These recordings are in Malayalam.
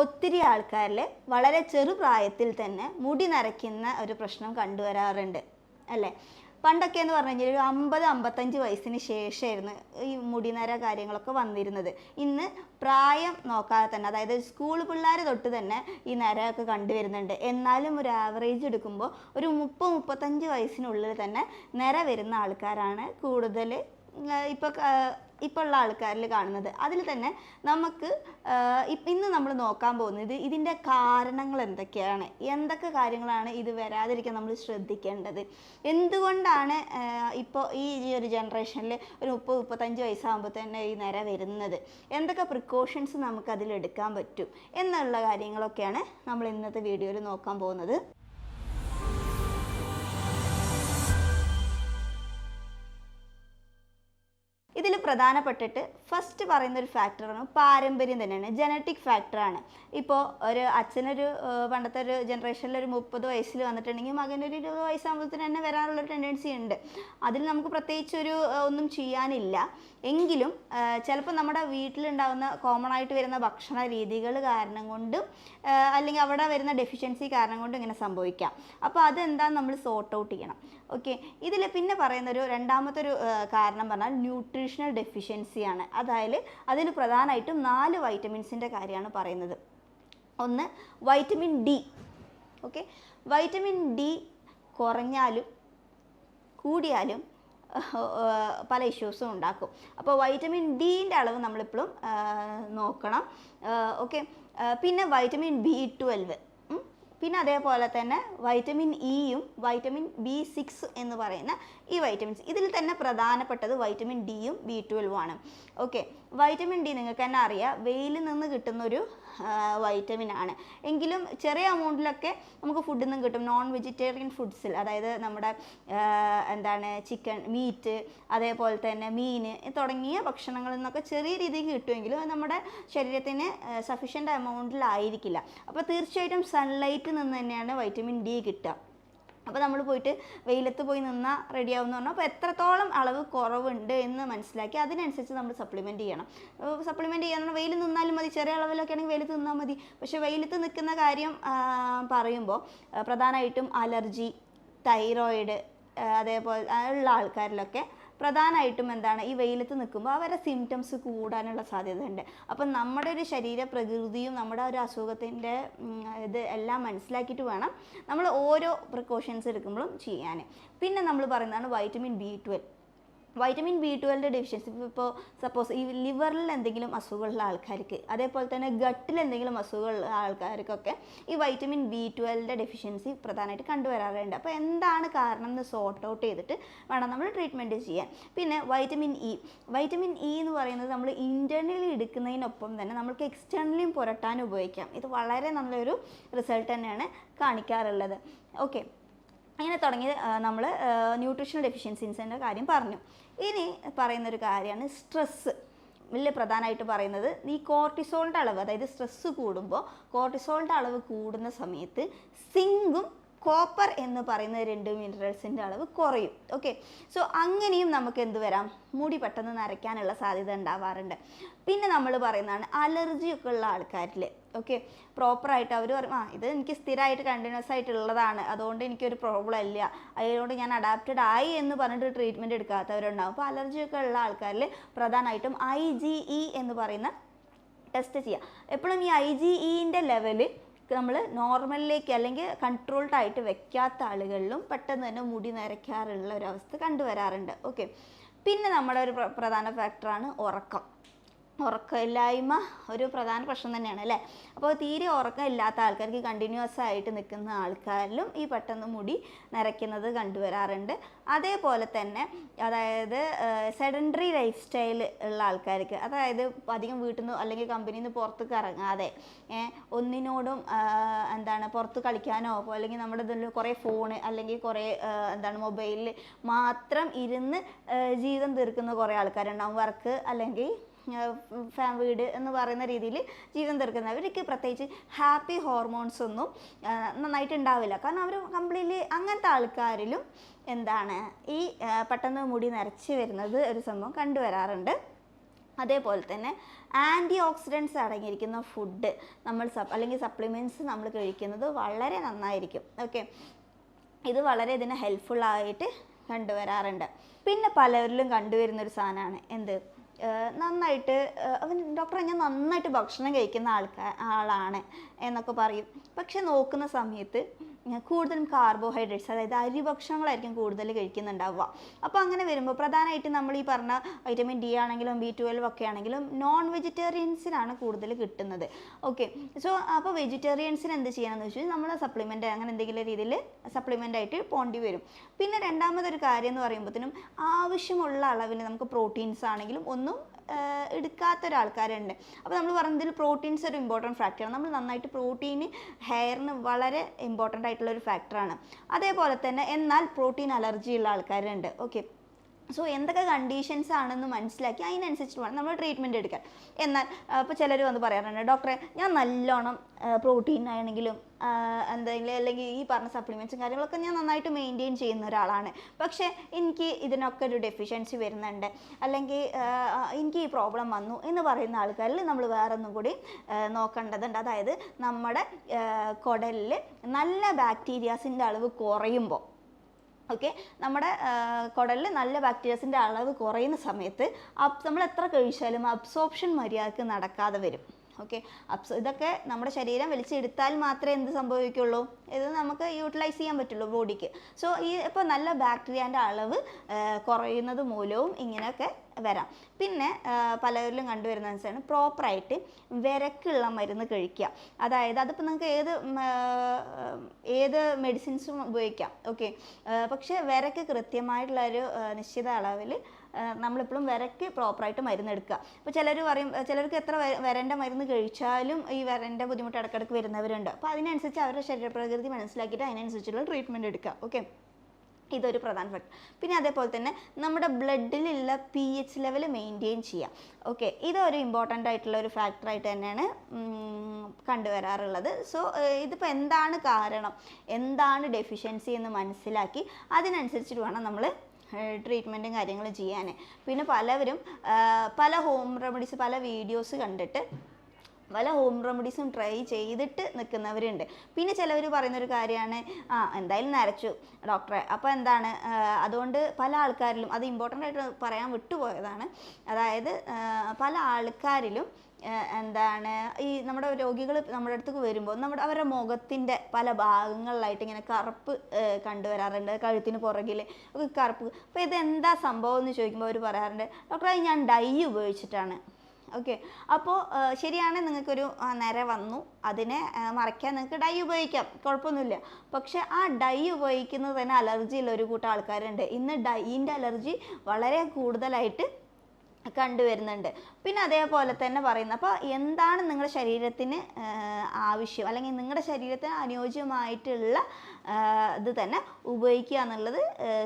ഒത്തിരി ആൾക്കാരിൽ വളരെ ചെറുപ്രായത്തിൽ തന്നെ മുടി നരയ്ക്കുന്ന ഒരു പ്രശ്നം കണ്ടുവരാറുണ്ട് അല്ലേ? പണ്ടൊക്കെ എന്ന് പറഞ്ഞു കഴിഞ്ഞാൽ ഒരു അമ്പത് അമ്പത്തഞ്ച് വയസ്സിന് ശേഷമായിരുന്നു ഈ മുടിനര കാര്യങ്ങളൊക്കെ വന്നിരുന്നത്. ഇന്ന് പ്രായം നോക്കാതെ തന്നെ അതായത് സ്കൂൾ പിള്ളേർ തൊട്ട് തന്നെ ഈ നരയൊക്കെ കണ്ടുവരുന്നുണ്ട്. എന്നാലും ഒരു ആവറേജ് എടുക്കുമ്പോൾ ഒരു മുപ്പത് മുപ്പത്തഞ്ച് വയസ്സിനുള്ളിൽ തന്നെ നര വരുന്ന ആൾക്കാരാണ് കൂടുതൽ ഇപ്പോൾ ഇപ്പോൾ ഉള്ള ആൾക്കാരിൽ കാണുന്നത്. അതിൽ തന്നെ നമുക്ക് ഇന്ന് നമ്മൾ നോക്കാൻ പോകുന്നത് ഇതിന്റെ കാരണങ്ങൾ എന്തൊക്കെയാണ്? എന്തൊക്കെ കാര്യങ്ങളാണ് ഇത് വരാതിരിക്കാൻ നമ്മൾ ശ്രദ്ധിക്കേണ്ടത്? എന്തുകൊണ്ടാണ് ഇപ്പോൾ ഈ ഒരു ജനറേഷനിൽ ഒരു മുപ്പത് മുപ്പത്തഞ്ച് വയസ്സാകുമ്പോൾ തന്നെ ഈ നിര വരുന്നത്? എന്തൊക്കെ പ്രിക്കോഷൻസ് നമുക്ക് അതിൽ എടുക്കാൻ പറ്റും? എന്നുള്ള കാര്യങ്ങളൊക്കെയാണ് നമ്മൾ ഇന്നത്തെ വീഡിയോയിൽ നോക്കാൻ പോകുന്നത്. പ്രധാനപ്പെട്ടിട്ട് ഫസ്റ്റ് പറയുന്ന ഒരു ഫാക്ടർ ഫാക്ടറാണ് പാരമ്പര്യം തന്നെയാണ് ജനറ്റിക് ഫാക്ടറാണ് ഇപ്പോൾ ഒരു അച്ഛനൊരു പണ്ടത്തെ ഒരു ജനറേഷനിൽ ഒരു മുപ്പത് വയസ്സിൽ വന്നിട്ടുണ്ടെങ്കിൽ മകനൊരു ഇരുപത് വയസ്സാകുമ്പോഴത്തേന് തന്നെ വരാനുള്ളൊരു ടെൻഡൻസി ഉണ്ട്. അതിൽ നമുക്ക് പ്രത്യേകിച്ച് ഒരു ഒന്നും ചെയ്യാനില്ല. എങ്കിലും ചിലപ്പോൾ നമ്മുടെ വീട്ടിലുണ്ടാകുന്ന കോമൺ ആയിട്ട് വരുന്ന ഭക്ഷണ രീതികൾ കാരണം കൊണ്ടും അല്ലെങ്കിൽ അവിടെ വരുന്ന ഡെഫിഷ്യൻസി കാരണം കൊണ്ടും ഇങ്ങനെ സംഭവിക്കാം. അപ്പോൾ അതെന്താന്ന് നമ്മൾ സോർട്ട് ഔട്ട് ചെയ്യണം. ഓക്കെ ഇതിൽ പിന്നെ പറയുന്ന ഒരു രണ്ടാമത്തെ ഒരു കാരണം പറഞ്ഞാൽ ന്യൂട്രീഷണൽ ഡെഫിഷ്യൻസിയാണ് അതായത് അതിൽ പ്രധാനമായിട്ടും നാല് വൈറ്റമിൻസിന്റെ കാര്യമാണ് പറയുന്നത്. ഒന്ന് vitamin D okay vitamin D കുറഞ്ഞാലും കൂടിയാലും പല ഇഷ്യൂസും ഉണ്ടാക്കും. അപ്പോൾ വൈറ്റമിൻ ഡീന്റെ അളവ് നമ്മളിപ്പോഴും നോക്കണം. ഓക്കെ പിന്നെ വൈറ്റമിൻ ബി ട്വൽവ് പിന്നെ അതേപോലെ തന്നെ വൈറ്റമിൻ ഇയും വൈറ്റമിൻ ബി സിക്സ് എന്ന് പറയുന്ന ഈ വൈറ്റമിൻസ് ഇതിൽ തന്നെ പ്രധാനപ്പെട്ടത് വൈറ്റമിൻ ഡിയും ബി ട്വൽവും ആണ്. ഓക്കെ വൈറ്റമിൻ ഡി നിങ്ങൾക്ക് തന്നെ അറിയാം. വെയിലിൽ നിന്ന് കിട്ടുന്ന ഒരു വൈറ്റമിൻ ആണ്. എങ്കിലും ചെറിയ എമൗണ്ടിലൊക്കെ നമുക്ക് ഫുഡിൽ നിന്നും കിട്ടും. നോൺ വെജിറ്റേറിയൻ ഫുഡ്സിൽ അതായത് നമ്മുടെ എന്താണ് ചിക്കൻ മീറ്റ് അതേപോലെ തന്നെ മീൻ തുടങ്ങിയ ഭക്ഷണങ്ങളിൽ നിന്നൊക്കെ ചെറിയ രീതിയിൽ കിട്ടുമെങ്കിലും അത് നമ്മുടെ ശരീരത്തിന് സഫീഷ്യന്റ് എമൗണ്ടിലായിരിക്കില്ല അപ്പോൾ തീർച്ചയായിട്ടും സൺലൈറ്റിൽ നിന്ന് തന്നെയാണ് വൈറ്റമിൻ ഡി കിട്ടുക. അപ്പോൾ നമ്മൾ പോയിട്ട് വെയിലത്ത് പോയി നിന്നാൽ റെഡി ആവുമെന്ന് പറഞ്ഞാൽ അപ്പോൾ എത്രത്തോളം അളവ് കുറവുണ്ട് എന്ന് മനസ്സിലാക്കി അതിനനുസരിച്ച് നമ്മൾ സപ്ലിമെന്റ് ചെയ്യണം. സപ്ലിമെന്റ് ചെയ്യാൻ വെയിൽ നിന്നാലും മതി ചെറിയ അളവിലൊക്കെ ആണെങ്കിൽ വെയിലത്ത് നിന്നാൽ മതി. പക്ഷേ വെയിലത്ത് നിൽക്കുന്ന കാര്യം പറയുമ്പോൾ പ്രധാനമായിട്ടും അലർജി തൈറോയിഡ് അതേപോലെ ഉള്ള ആൾക്കാരിലൊക്കെ പ്രധാനമായിട്ടും എന്താണ് ഈ വെയിലത്ത് നിൽക്കുമ്പോൾ അവരുടെ സിംറ്റംസ് കൂടാനുള്ള സാധ്യതയുണ്ട്. അപ്പം നമ്മുടെ ഒരു ശരീര പ്രകൃതിയും നമ്മുടെ ഒരു അസുഖത്തിന്റെ ഇത് എല്ലാം മനസ്സിലാക്കിയിട്ട് വേണം നമ്മൾ ഓരോ പ്രിക്കോഷൻസ് എടുക്കുമ്പോഴും ചെയ്യാൻ. പിന്നെ നമ്മൾ പറയുന്നതാണ് vitamin B twelve vitamin B ട്വൽവിന്റെ deficiency ഇപ്പോൾ സപ്പോസ് ഈ ലിവറിൽ എന്തെങ്കിലും അസുഖമുള്ള ആൾക്കാർക്ക് അതേപോലെ തന്നെ ഗട്ടിൽ എന്തെങ്കിലും അസുഖമുള്ള ആൾക്കാർക്കൊക്കെ ഈ വൈറ്റമിൻ ബി ട്വൽവിന്റെ ഡെഫിഷ്യൻസി പ്രധാനമായിട്ട് കണ്ടുവരാറുണ്ട്. അപ്പോൾ എന്താണ് കാരണം എന്ന് സോർട്ട് ഔട്ട് ചെയ്തിട്ട് വേണം നമ്മൾ ട്രീറ്റ്മെന്റ് ചെയ്യാൻ. പിന്നെ വൈറ്റമിൻ ഇ വൈറ്റമിൻ ഇ എന്ന് പറയുന്നത് നമ്മൾ ഇന്റേർണലി എടുക്കുന്നതിനൊപ്പം തന്നെ നമുക്ക് എക്സ്റ്റേണലിയും പുരട്ടാൻ ഉപയോഗിക്കാം. ഇത് വളരെ നല്ലൊരു റിസൾട്ട് തന്നെയാണ് കാണിക്കാറുള്ളത്. ഓക്കെ അങ്ങനെ തുടങ്ങി നമ്മൾ ന്യൂട്രീഷണൽ ഡെഫിഷ്യൻസീസിന്റെ കാര്യം പറഞ്ഞു. ഇനി പറയുന്നൊരു കാര്യമാണ് സ്ട്രെസ്സ് വലിയ പ്രധാനമായിട്ട് പറയുന്നത് ഈ കോർട്ടിസോളിന്റെ അളവ് അതായത് സ്ട്രെസ്സ് കൂടുമ്പോൾ കോർട്ടിസോളിന്റെ അളവ് കൂടുന്ന സമയത്ത് സിങ്കും കോപ്പർ എന്ന് പറയുന്ന രണ്ട് മിനറൽസിന്റെ അളവ് കുറയും. ഓക്കെ സോ അങ്ങനെയും നമുക്ക് എന്ത് വരാം? മുടി പെട്ടെന്ന് നരയ്ക്കാനുള്ള സാധ്യത ഉണ്ടാവാറുണ്ട്. പിന്നെ നമ്മൾ പറയുന്നതാണ് അലർജി ഒക്കെ ഉള്ള ആൾക്കാരിൽ ഓക്കെ പ്രോപ്പറായിട്ട് അവർ പറയും ആ ഇത് എനിക്ക് സ്ഥിരമായിട്ട് കണ്ടിന്യൂസ് ആയിട്ടുള്ളതാണ് അതുകൊണ്ട് എനിക്കൊരു പ്രോബ്ലം ഇല്ല. അതിനോട് ഞാൻ അഡാപ്റ്റഡ് ആയി എന്ന് പറഞ്ഞിട്ട് ട്രീറ്റ്മെന്റ് എടുക്കാത്തവരുണ്ടാവും. അപ്പോൾ അലർജി ഒക്കെ ഉള്ള ആൾക്കാരിൽ പ്രധാനമായിട്ടും ഐ ജി ഇ എന്ന് പറയുന്ന ടെസ്റ്റ് ചെയ്യുക എപ്പോഴും ഈ ഐ ജി ഇന്റെ ലെവൽ നമ്മൾ നോർമലിലേക്ക് അല്ലെങ്കിൽ കൺട്രോൾഡ് ആയിട്ട് വെക്കാത്ത ആളുകളിലും പെട്ടെന്ന് തന്നെ മുടി നരയ്ക്കാറുള്ള ഒരു അവസ്ഥ കണ്ടുവരാറുണ്ട്. ഓക്കെ പിന്നെ നമ്മുടെ ഒരു പ്ര- പ്രധാന ഫാക്ടറാണ് ഉറക്കം. ഉറക്കമില്ലായ്മ ഒരു പ്രധാന പ്രശ്നം തന്നെയാണ് അല്ലേ? അപ്പോൾ തീരെ ഉറക്കം ഇല്ലാത്ത ആൾക്കാർക്ക് കണ്ടിന്യൂസ് ആയിട്ട് നിൽക്കുന്ന ആൾക്കാരിലും ഈ പെട്ടെന്ന് മുടി നരയ്ക്കുന്നത് കണ്ടുവരാറുണ്ട്. അതേപോലെ തന്നെ അതായത് സെഡൻഡറി ലൈഫ് സ്റ്റൈൽ ഉള്ള ആൾക്കാർക്ക് അതായത് അധികം വീട്ടിൽ നിന്ന് അല്ലെങ്കിൽ കമ്പനിയിൽ നിന്ന് പുറത്തേക്ക് ഇറങ്ങാതെ ഒന്നിനോടും എന്താണ് പുറത്ത് കളിക്കാനോ അല്ലെങ്കിൽ നമ്മുടെ ഇതിൽ കുറേ ഫോണ് അല്ലെങ്കിൽ കുറേ എന്താണ് മൊബൈലിൽ മാത്രം ഇരുന്ന് ജീവിതം തീർക്കുന്ന കുറേ ആൾക്കാരുണ്ടാവും. വർക്ക് അല്ലെങ്കിൽ ഫാം വീട് എന്ന് പറയുന്ന രീതിയിൽ ജീവൻ തീർക്കുന്നത്. അവർക്ക് പ്രത്യേകിച്ച് ഹാപ്പി ഹോർമോൺസ് ഒന്നും നന്നായിട്ട് ഉണ്ടാവില്ല കാരണം അവർ കംപ്ലീറ്റ്ലി അങ്ങനത്തെ ആൾക്കാരിലും എന്താണ് ഈ പെട്ടെന്ന് മുടി നരച്ച് വരുന്നത് ഒരു സംഭവം കണ്ടുവരാറുണ്ട്. അതേപോലെ തന്നെ ആന്റി ഓക്സിഡൻസ് അടങ്ങിയിരിക്കുന്ന ഫുഡ് നമ്മൾ സപ് അല്ലെങ്കിൽ സപ്ലിമെന്റ്സ് നമ്മൾ കഴിക്കുന്നത് വളരെ നന്നായിരിക്കും. ഓക്കെ? ഇത് വളരെ ഇതിന് ആയിട്ട് കണ്ടുവരാറുണ്ട്. പിന്നെ പലരിലും കണ്ടുവരുന്നൊരു സാധനമാണ് എന്ത്? നന്നായിട്ട് അവൻ ഡോക്ടറെ ഞാൻ നന്നായിട്ട് ഭക്ഷണം കഴിക്കുന്ന ആൾക്കാർ ആളാണ് എന്നൊക്കെ പറയും. പക്ഷെ നോക്കുന്ന സമയത്ത് കൂടുതലും കാർബോഹൈഡ്രേറ്റ്സ് അതായത് അരി ഭക്ഷണങ്ങളായിരിക്കും കൂടുതൽ കഴിക്കുന്നുണ്ടാവുക. അപ്പോൾ അങ്ങനെ വരുമ്പോൾ പ്രധാനമായിട്ടും നമ്മൾ ഈ പറഞ്ഞ വൈറ്റമിൻ ഡി ആണെങ്കിലും ബി ട്വൽവ് ഒക്കെ ആണെങ്കിലും നോൺ വെജിറ്റേറിയൻസിനാണ് കൂടുതൽ കിട്ടുന്നത്. ഓക്കെ സോ അപ്പോൾ വെജിറ്റേറിയൻസിന് എന്ത് ചെയ്യണമെന്ന് വെച്ചാൽ നമ്മൾ സപ്ലിമെന്റ് അങ്ങനെ എന്തെങ്കിലും രീതിയിൽ സപ്ലിമെന്റ് ആയിട്ട് പോണ്ടി വരും. പിന്നെ രണ്ടാമതൊരു കാര്യം എന്ന് പറയുമ്പോഴത്തേനും ആവശ്യമുള്ള അളവിൽ നമുക്ക് പ്രോട്ടീൻസ് ആണെങ്കിലും ഒന്നും എടുക്കാത്ത ഒരാൾക്കാരുണ്ട് അപ്പോൾ നമ്മൾ പറഞ്ഞതിൽ പ്രോട്ടീൻസ് ഒരു ഇമ്പോർട്ടന്റ് ഫാക്ടറാണ് നമ്മൾ നന്നായിട്ട് പ്രോട്ടീൻ ഹെയറിന് വളരെ ഇമ്പോർട്ടന്റ് ആയിട്ടുള്ള ഒരു ഫാക്ടറാണ് അതേപോലെ തന്നെ എന്നാൽ പ്രോട്ടീൻ അലർജി ഉള്ള ആൾക്കാരുണ്ട്. ഓക്കെ സോ എന്തൊക്കെ കണ്ടീഷൻസ് ആണെന്ന് മനസ്സിലാക്കി അതിനനുസരിച്ച് വേണം നമ്മൾ ട്രീറ്റ്മെന്റ് എടുക്കാൻ. എന്നാൽ ഇപ്പോൾ ചിലർ വന്ന് പറയാറുണ്ട് ഡോക്ടറെ ഞാൻ നല്ലോണം പ്രോട്ടീൻ ആണെങ്കിലും എന്തെങ്കിലും അല്ലെങ്കിൽ ഈ പറഞ്ഞ സപ്ലിമെന്റ്സും കാര്യങ്ങളൊക്കെ ഞാൻ നന്നായിട്ട് മെയിന്റെയിൻ ചെയ്യുന്ന ഒരാളാണ്. പക്ഷേ എനിക്ക് ഇതിനൊക്കെ ഒരു ഡെഫിഷ്യൻസി വരുന്നുണ്ട്. അല്ലെങ്കിൽ എനിക്ക് ഈ പ്രോബ്ലം വന്നു എന്ന് പറയുന്ന ആൾക്കാരിൽ നമ്മൾ വേറെ ഒന്നും കൂടി നോക്കേണ്ടതുണ്ട്. അതായത് നമ്മുടെ കുടലിൽ നല്ല ബാക്ടീരിയാസിന്റെ അളവ് കുറയുമ്പോൾ ഓക്കെ? നമ്മുടെ കുടലിൽ നല്ല ബാക്ടീരിയസിന്റെ അളവ് കുറയുന്ന സമയത്ത് നമ്മൾ എത്ര കഴിച്ചാലും അബ്സോർപ്ഷൻ മര്യാദയ്ക്ക് നടക്കാതെ വരും. ഓക്കെ? അപ്സോ ഇതൊക്കെ നമ്മുടെ ശരീരം വലിച്ചെടുത്താൽ മാത്രമേ എന്ത് സംഭവിക്കുള്ളൂ? ഇത് നമുക്ക് യൂട്ടിലൈസ് ചെയ്യാൻ പറ്റുള്ളൂ ബോഡിക്ക്. സോ ഈ ഇപ്പോൾ നല്ല ബാക്ടീരിയന്റെ അളവ് കുറയുന്നത് മൂലവും ഇങ്ങനെയൊക്കെ വരാം. പിന്നെ പലരിലും കണ്ടുവരുന്ന വെച്ചാൽ പ്രോപ്പറായിട്ട് വിരക്കുള്ള മരുന്ന് കഴിക്കുക. അതായത് അതിപ്പോൾ നിങ്ങൾക്ക് ഏത് ഏത് മെഡിസിൻസും ഉപയോഗിക്കാം. ഓക്കെ? പക്ഷേ വിരക്ക് കൃത്യമായിട്ടുള്ള ഒരു നിശ്ചിത അളവിൽ നമ്മളിപ്പോഴും വിരക്ക് പ്രോപ്പറായിട്ട് മരുന്ന് എടുക്കുക അപ്പോൾ ചിലർ പറയും ചിലർക്ക് എത്ര വരേണ്ട മരുന്ന് കഴിച്ചാലും ഈ വരേണ്ട ബുദ്ധിമുട്ട് ഇടയ്ക്കിടയ്ക്ക് വരുന്നവരുണ്ട്. അപ്പോൾ അതിനനുസരിച്ച് അവരുടെ ശരീരപ്രകൃതി മനസ്സിലാക്കിയിട്ട് അതിനനുസരിച്ചുള്ള ട്രീറ്റ്മെന്റ് എടുക്കുക. ഓക്കെ ഇതൊരു പ്രധാന ഫാക്ടർ പിന്നെ അതേപോലെ തന്നെ നമ്മുടെ ബ്ലഡിലുള്ള പി എച്ച് ലെവൽ മെയിന്റെയിൻ ചെയ്യുക. ഓക്കെ ഇതൊരു ഇമ്പോർട്ടന്റ് ആയിട്ടുള്ള ഒരു ഫാക്ടറായിട്ട് തന്നെയാണ് കണ്ടുവരാറുള്ളത്. സോ ഇതിപ്പോൾ എന്താണ് കാരണം? എന്താണ് ഡെഫിഷ്യൻസി എന്ന് മനസ്സിലാക്കി അതിനനുസരിച്ചിട്ട് വേണം നമ്മൾ ട്രീറ്റ്മെന്റും കാര്യങ്ങളും ചെയ്യാൻ പിന്നെ പലവരും പല ഹോം റെമഡീസ് പല വീഡിയോസ് കണ്ടിട്ട് പല ഹോം റെമഡീസും ട്രൈ ചെയ്തിട്ട് നിൽക്കുന്നവരുണ്ട്. പിന്നെ ചിലവർ പറയുന്നൊരു കാര്യമാണ് ആ എന്തായാലും നരച്ചു ഡോക്ടറെ അപ്പോൾ എന്താണ് അതുകൊണ്ട് പല ആൾക്കാരിലും അത് ഇമ്പോർട്ടന്റ് ആയിട്ട് പറയാൻ വിട്ടുപോയതാണ്. അതായത് പല ആൾക്കാരിലും എന്താണ് ഈ നമ്മുടെ രോഗികൾ നമ്മുടെ അടുത്തേക്ക് വരുമ്പോൾ നമ്മുടെ അവരുടെ മുഖത്തിന്റെ പല ഭാഗങ്ങളിലായിട്ട് ഇങ്ങനെ കറുപ്പ് കണ്ടുവരാറുണ്ട്. കഴുത്തിന് പുറകിൽ ഒക്കെ കറുപ്പ്. അപ്പോൾ ഇതെന്താ സംഭവം എന്ന് ചോദിക്കുമ്പോൾ അവർ പറയാറുണ്ട് ഡോക്ടറെ ഞാൻ ഡൈ ഉപയോഗിച്ചിട്ടാണ്. ഓക്കെ അപ്പോൾ ശരിയാണ് നിങ്ങൾക്കൊരു നിര വന്നു. അതിനെ മറയ്ക്കാൻ നിങ്ങൾക്ക് ഡൈ ഉപയോഗിക്കാം. കുഴപ്പമൊന്നുമില്ല. പക്ഷേ ആ ഡൈ ഉപയോഗിക്കുന്നത് തന്നെ അലർജി ഉള്ള ഒരു കൂട്ടം ആൾക്കാരുണ്ട്. ഇന്ന് ഡൈന്റെ അലർജി വളരെ കൂടുതലായിട്ട് കണ്ടുവരുന്നുണ്ട്. പിന്നെ അതേപോലെ തന്നെ പറയുന്നത് അപ്പോൾ എന്താണ് നിങ്ങളുടെ ശരീരത്തിന് ആവശ്യം? അല്ലെങ്കിൽ നിങ്ങളുടെ ശരീരത്തിന് അനുയോജ്യമായിട്ടുള്ള ഇത് തന്നെ ഉപയോഗിക്കുക എന്നുള്ളത്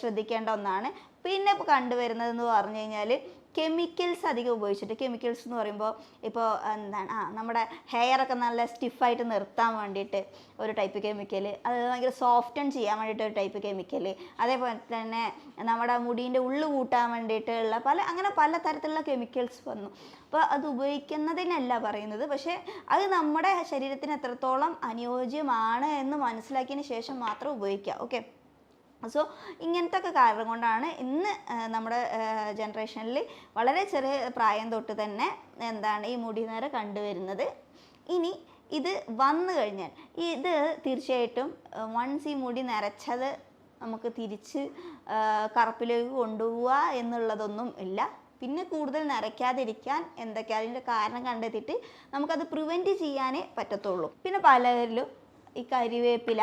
ശ്രദ്ധിക്കേണ്ട ഒന്നാണ്. പിന്നെ ഇപ്പോൾ കണ്ടുവരുന്നതെന്ന് പറഞ്ഞു കഴിഞ്ഞാൽ കെമിക്കൽസ് അധികം ഉപയോഗിച്ചിട്ട് കെമിക്കൽസ് എന്ന് പറയുമ്പോൾ ഇപ്പോൾ എന്താണ് ആ നമ്മുടെ ഹെയർ ഒക്കെ നല്ല സ്റ്റിഫായിട്ട് നിർത്താൻ വേണ്ടിയിട്ട് ഒരു ടൈപ്പ് കെമിക്കൽ അത് ഭയങ്കര സോഫ്റ്റൺ ചെയ്യാൻ വേണ്ടിയിട്ട് ഒരു ടൈപ്പ് കെമിക്കൽ അതേപോലെ തന്നെ നമ്മുടെ മുടീന്റെ ഉള്ളു കൂട്ടാൻ വേണ്ടിയിട്ടുള്ള പല അങ്ങനെ പല തരത്തിലുള്ള കെമിക്കൽസ് വന്നു. അപ്പോൾ അത് ഉപയോഗിക്കുന്നതിനല്ല പറയുന്നത് പക്ഷേ അത് നമ്മുടെ ശരീരത്തിന് എത്രത്തോളം അനുയോജ്യമാണ് എന്ന് മനസ്സിലാക്കിയതിന് ശേഷം മാത്രം ഉപയോഗിക്കുക. ഓക്കെ സോ ഇങ്ങനത്തെ ഒക്കെ കാരണം കൊണ്ടാണ് ഇന്ന് നമ്മുടെ ജനറേഷനിൽ വളരെ ചെറിയ പ്രായം തൊട്ട് തന്നെ എന്താണ് ഈ മുടി നേരെ കണ്ടുവരുന്നത്. ഇനി ഇത് വന്നു കഴിഞ്ഞാൽ ഇത് തീർച്ചയായിട്ടും വൺസ് ഈ മുടി നരച്ചത് നമുക്ക് തിരിച്ച് കറുപ്പിലേക്ക് കൊണ്ടുപോവുക എന്നുള്ളതൊന്നും ഇല്ല. പിന്നെ കൂടുതൽ നരയ്ക്കാതിരിക്കാൻ എന്തൊക്കെ അതിന്റെ കാരണം കണ്ടെത്തിയിട്ട് നമുക്കത് പ്രിവെന്റ് ചെയ്യാനേ പറ്റത്തുള്ളൂ. പിന്നെ പലരിലും ഈ കരിവേപ്പില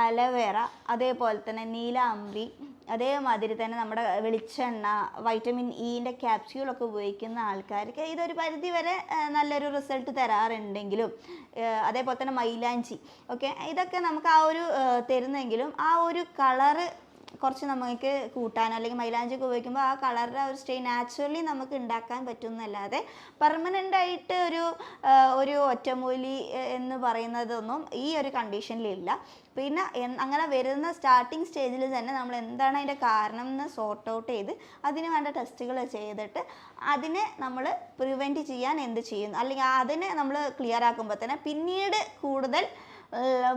അലവേറ അതേപോലെ തന്നെ നീലാംബ്രി അതേമാതിരി തന്നെ നമ്മുടെ വെളിച്ചെണ്ണ വൈറ്റമിൻ ഇന്റെ ക്യാപ്സ്യൂളൊക്കെ ഉപയോഗിക്കുന്ന ആൾക്കാർക്ക് ഇതൊരു പരിധി വരെ നല്ലൊരു റിസൾട്ട് തരാറുണ്ടെങ്കിലും അതേപോലെ തന്നെ മൈലാഞ്ചി ഓക്കെ ഇതൊക്കെ നമുക്ക് ആ ഒരു തരുന്നെങ്കിലും ആ ഒരു കളറ് കുറച്ച് നമുക്ക് കൂട്ടാനോ അല്ലെങ്കിൽ മൈലാഞ്ചി ഒക്കെ ഉപയോഗിക്കുമ്പോൾ ആ കളറിന്റെ ഒരു സ്റ്റേ നാച്ചുറലി നമുക്ക് ഉണ്ടാക്കാൻ പറ്റുന്നല്ലാതെ പെർമനന്റ് ആയിട്ട് ഒരു ഒരു ഒറ്റമൂലി എന്ന് പറയുന്നതൊന്നും ഈ ഒരു കണ്ടീഷനിലില്ല പിന്നെ അങ്ങനെ വരുന്ന സ്റ്റാർട്ടിങ് സ്റ്റേജിൽ തന്നെ നമ്മൾ എന്താണ് അതിന്റെ കാരണം എന്ന് സോർട്ട് ഔട്ട് ചെയ്ത് അതിന് വേണ്ട ടെസ്റ്റുകൾ ചെയ്തിട്ട് അതിനെ നമ്മൾ പ്രിവെന്റ് ചെയ്യാൻ എന്ത് ചെയ്യുന്നു? അല്ലെങ്കിൽ അതിനെ നമ്മൾ ക്ലിയർ ആക്കുമ്പോൾ തന്നെ പിന്നീട് കൂടുതൽ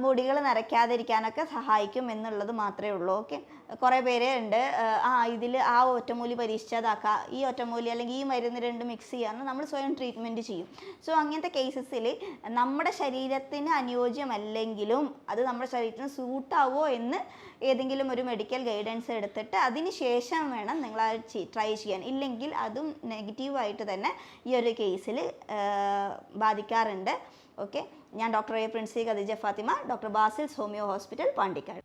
മുടികൾ നരയ്ക്കാതിരിക്കാനൊക്കെ സഹായിക്കും എന്നുള്ളത് മാത്രമേ ഉള്ളൂ. ഓക്കെ? കുറേ പേര് ഉണ്ട്. ആ ഇതിൽ ആ ഒറ്റമൂലി പരീക്ഷിച്ചതാക്കുക ഈ ഒറ്റമൂലി അല്ലെങ്കിൽ ഈ മരുന്ന് രണ്ട് മിക്സ് ചെയ്യാന്ന് നമ്മൾ സ്വയം ട്രീറ്റ്മെന്റ് ചെയ്യും. സോ അങ്ങനത്തെ കേസസിൽ നമ്മുടെ ശരീരത്തിന് അനുയോജ്യമല്ലെങ്കിലും അത് നമ്മുടെ ശരീരത്തിന് സൂട്ടാവോ എന്ന് ഏതെങ്കിലും ഒരു മെഡിക്കൽ ഗൈഡൻസ് എടുത്തിട്ട് അതിന് ശേഷം വേണം നിങ്ങൾ അത് ട്രൈ ചെയ്യാൻ. ഇല്ലെങ്കിൽ അതും നെഗറ്റീവായിട്ട് തന്നെ ഈ ഒരു കേസിൽ ബാധിക്കാറുണ്ട്. ഓക്കെ ഞാൻ doctor A Princy Khadeeja Fathima doctor Basil's homeo hospital Pandikkad.